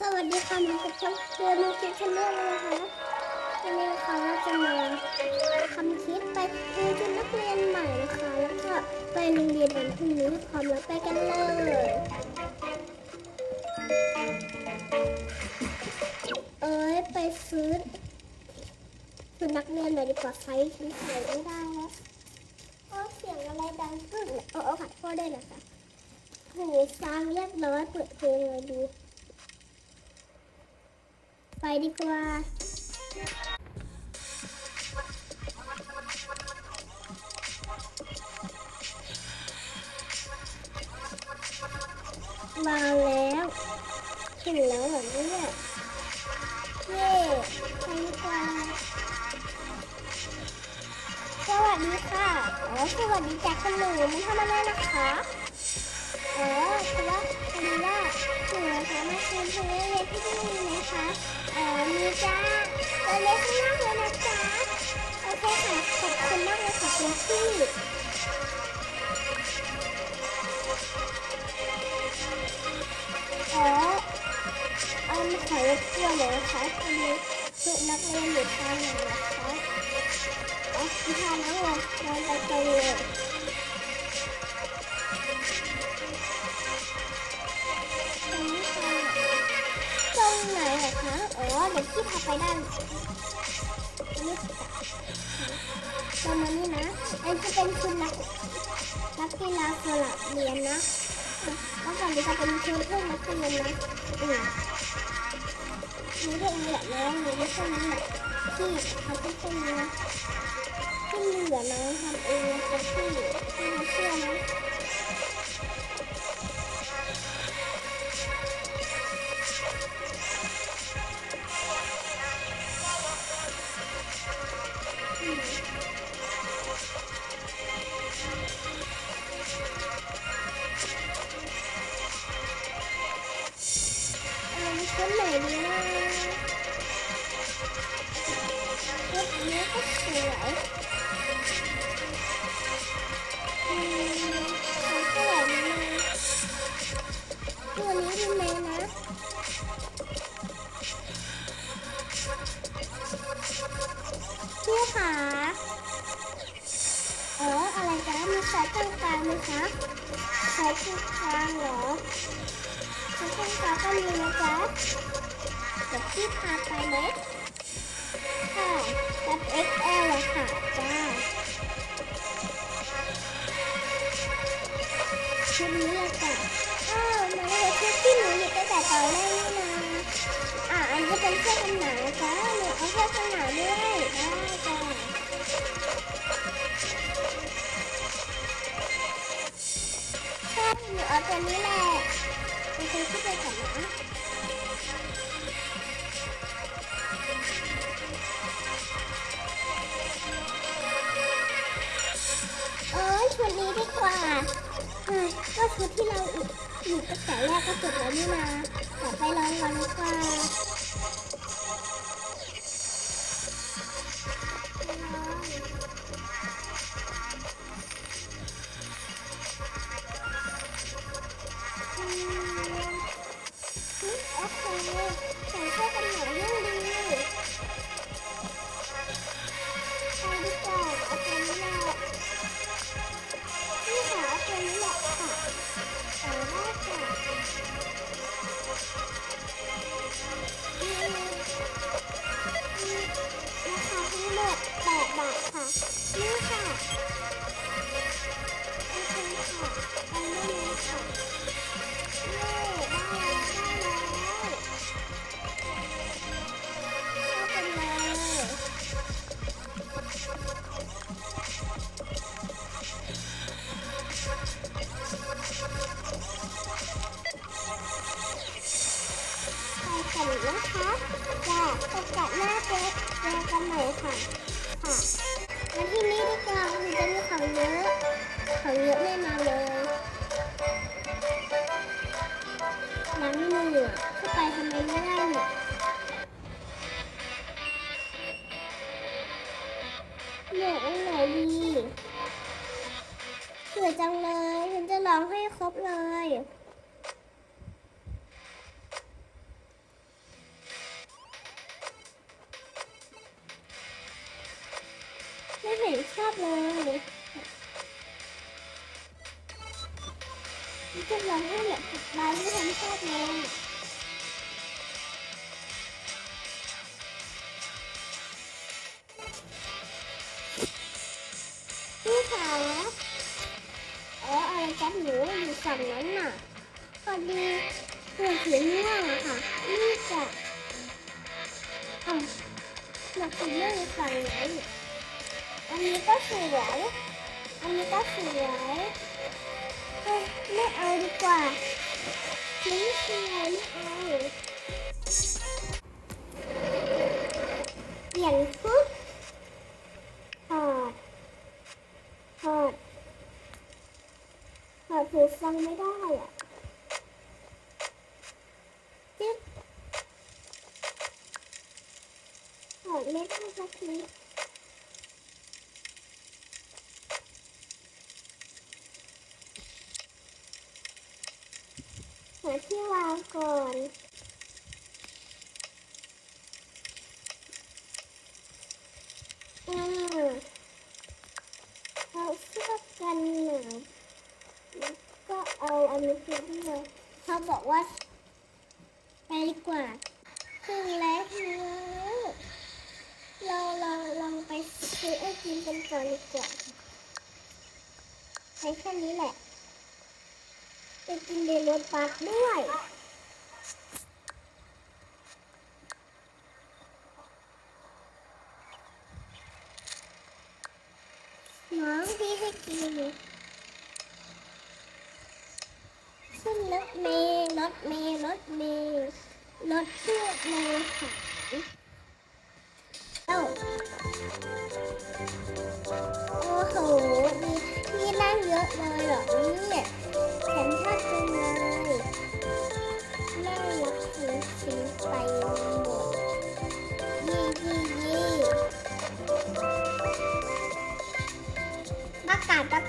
สวัสดีค่ะมากับช่องเรือมีคิดเรื่องเลยนะคะวันนี้นะคะเราจะมาทำคลิปไปดูชุดนักเรียนใหม่นะคะ แล้วก็ไปโรงเรียนวันพรุ่งนี้พร้อมแล้วไปกันเลยเอ้ยไปซื้อชุดนักเรียนหน่อยดีกว่าไซส์ฉันใส่ไม่ได้แล้วโอ้เสียงอะไรดังขึ้นเนี่ยเออเออขอโทษด้วยนะคะหูฟังเรียบร้อยเปิดเพลงเลยดี ไปดีกว่ามาแล้วถึงแล้วเหรอเนี่ยเย่ไปดีกว่าสวัสดีค่ะอ๋อสวัสดีจากคุณหนูมันทำอะไรนะคะอ๋อคือว่าพอดีว่าหนูนะคะมาคืนเพลงเล็กที่นี่นะ คะเอ๋อมีจ้าเออเล็กข้ากเลยนะจ๊ะโอเคค่ะขอบคุณมากเลยค่ะคุณพี่อ๋อเอามาขอรบกวนเลยนะคะพอดีชุดนักเรียนอยู่ทางไหนนะคะอ๋อที่ทางนั้นเลยเดินไปเลย ดที่พาไปด้านนี่ตรงนี้นะ อันจะเป็นชุดนักนักกีฬาสลับเรียนนะแล้วก่อนจะเป็นชุดเพื่อนนักเรียนนะอืมนี่เด็กเหลือน้องนี่ไม่ใช่นั้นแหละที่เขาเป็นคนนะที่เหลือน้องทำเองนะคะพี่พี่ไม่เชื่อนะ ดนี้อะจ้ะอ้าวมาเลยชุดที่หนูหยิบตั้งแต่ตอนแรกนี่นะอะอันนี้เป็นเสื้อกันหนาวจ้าหนูเอาเสื้อกันหนาวด้วยได้จ้ะใช่หนูเอาตัวนี้แหละโอเคขึ้นไปก่อนนะ เฮ้ยก็ชุดที่เราอยู่ตั้งแต่แรกก็จบแล้วนี่นะขอไปลองกันดีกว่า ฉันจะร้องให้ครบเลยไม่เห็นชอบเลยฉันจะร้องให้แบบสุดท้ายที่ฉันชอบเลย อ๋ออะไรกันหนูอยู่ฝั่งนั้นน่ะพอดีหนูสีม่วงอะค่ะนี่จะอะหนูสีม่วงอยู่ฝั่งนั้นอันนี้ก็สวยอันนี้ก็สวยเฮ้ยไม่เอาดีกว่าไม่สวยไม่เอาเปลี่ยนชุดถอดถอด ถอดหูฟังไม่ได้อะจิ๊บหอดไม่ได้สักทีหาที่วางก่อน อืมเอาเสื้อกันหนาวแล้วก็ เอาอันนี้ไปด้วยเขาบอกว่า ไปดีกว่าถึงแล้วถึงแล้วเราเราลองไปซื้อไอติมกันก่อนดีกว่าใช้แค่นี้แหละ ไปกินเดลรถบัสด้วยน้องที่ให้กินขึ้นรถ เมล์รถเมล์รถเมล์รถเพื่อเมล์ขายเอ้าโอ้โหมีที่นั่งเยอะเลยเหรอเนี่ยแถมชอบจังเลยน่ารักจริงๆไปหมดยี่ยี่ยี่ประกาศประ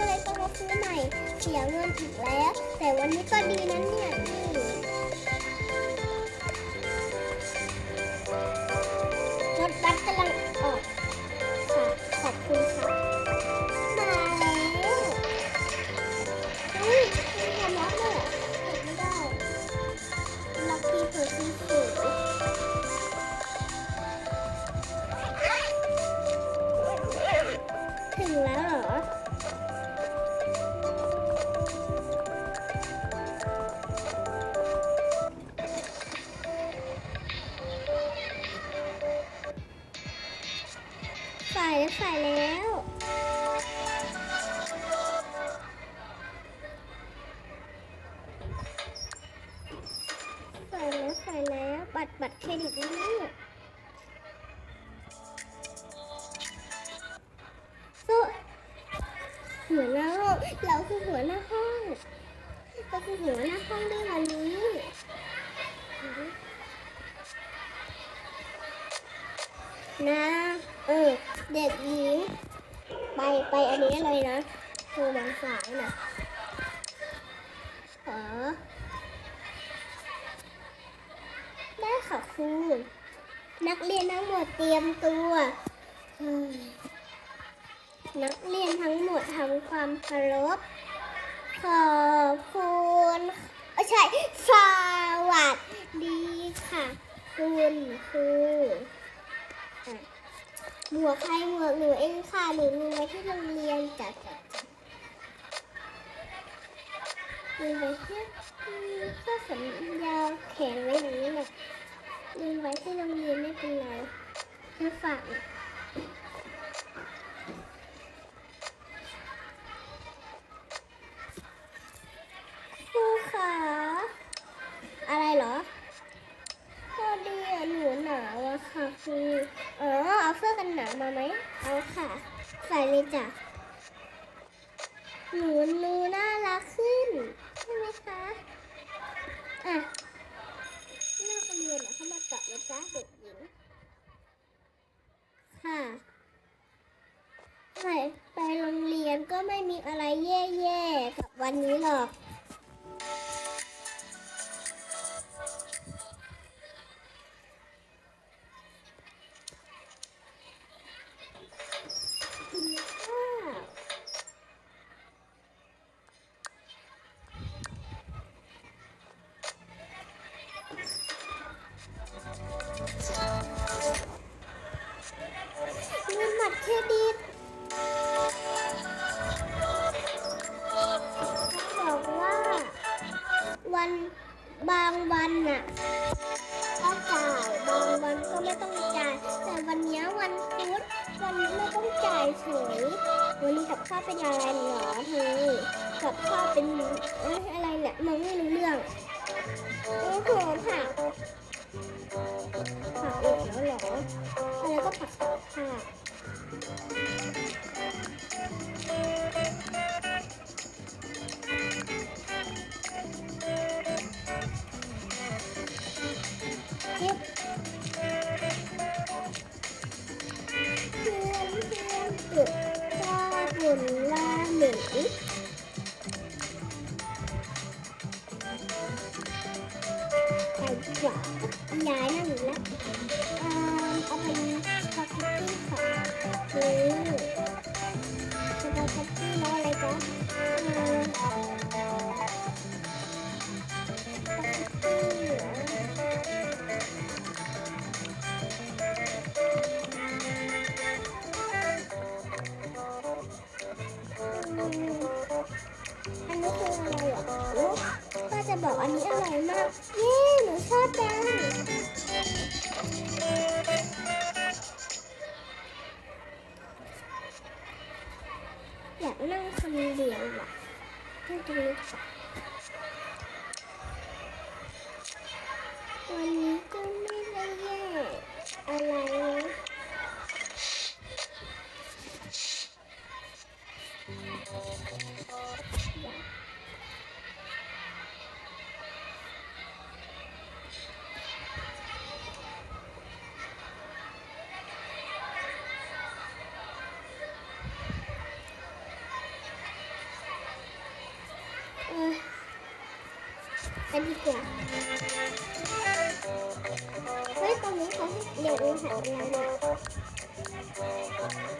ก็เลยต้องมาซื้อใหม่ เสียเงินอีกแล้ว แต่วันนี้ก็ดีนะเนี่ย ส่แล้วใส่แล้ว บัตรบัตรเครดิตนี่สู้หัวหน้าห้องเราคือหัวหน้าห้องเราคือหัวหน้าห้องด้วยวันนี้นะเออเด็กหญิงไปไปอันนี้เลยนะคือบางสายนะขอ ได้ค่ะครู นักเรียนทั้งหมดเตรียมตัว นักเรียนทั้งหมดทำความเคารพขอบคุณเอ้ยใช่สวัสดีค่ะ คุณครูอะหมวกใครหมวกหนูเองค่ะ หนูมีไว้ที่โรงเรียนจัดจัดจัดมีไว้ที่ก็สัญญาแขนไว้อย่างนี้แหละ ลืมไว้ที่โรงเรียนไม่เป็นไรให้ฝากนครูขาอะไรเหรอพอดีอะหนูหนาวอะค่ะครูอ๋อเอาเสื้อกันหนาวมาไหมเอาค่ะ ใส่เลยจ้ะหนูหนูน่ารักขึ้น กับข้าวเป็นเอ้ยอะไรเนี่ยมองไม่รู้เรื่องโอ้โหผักผักอีกแล้วเหรออะไรก็ผักผัก ไปดีกว่าย้ายนั่นอยู่แล้วเอ่อเอาเป็นสปาเกตตี้ค่ะคือสปาเกตตี้แล้วอะไรจ๊ะเออสปาเกตตี้เหรออันนี้คืออะไรอะโอ้ป้าจะบอกอันนี้อร่อยมากเย้ อบจังอยากนั่งคนเดียวอะนั่งตรงนี้ก่อ ไปดีกว่าเฮ้ยตอนนี้เขาให้เดี๋ยวอาหารอะไรเนี่ยหู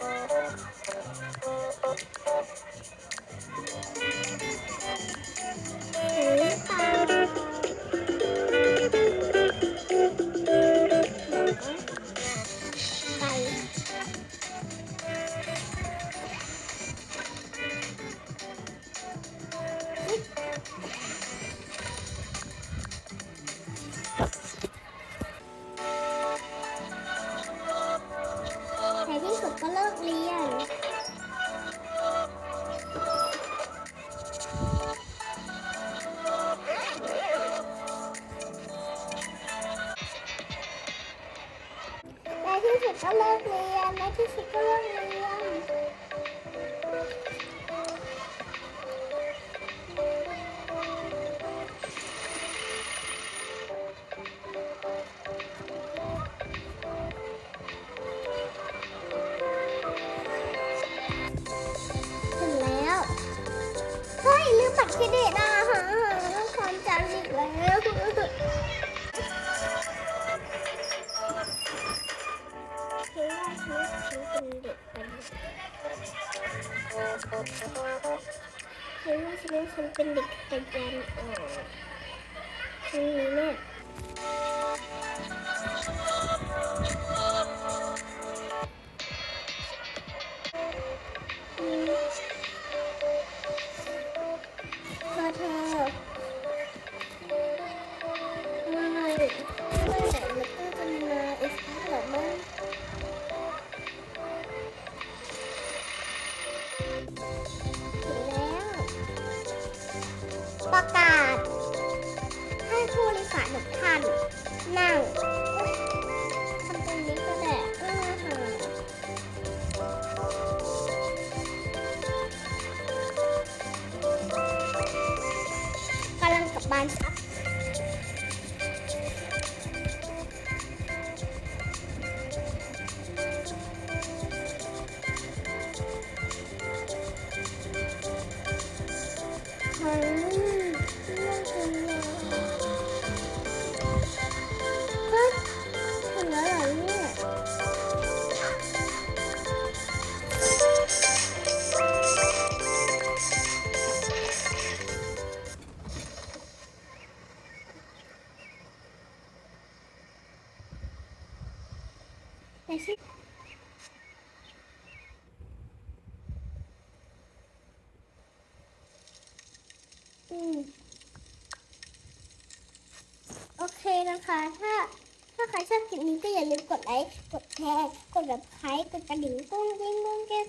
ที่สุดก็เลิกเรียนถึงแล้ว เฮ้ย ลืมบัตรเครดิต ฉันเป็นเด็กเป็นคือว่าฉันฉันเป็นเด็กแต่ยันออกฉันนี้เนี่ and กดแชร์ กดแบบไลค์กดกระดิ่งกุ้งกิ้งกุ้งกิ้ง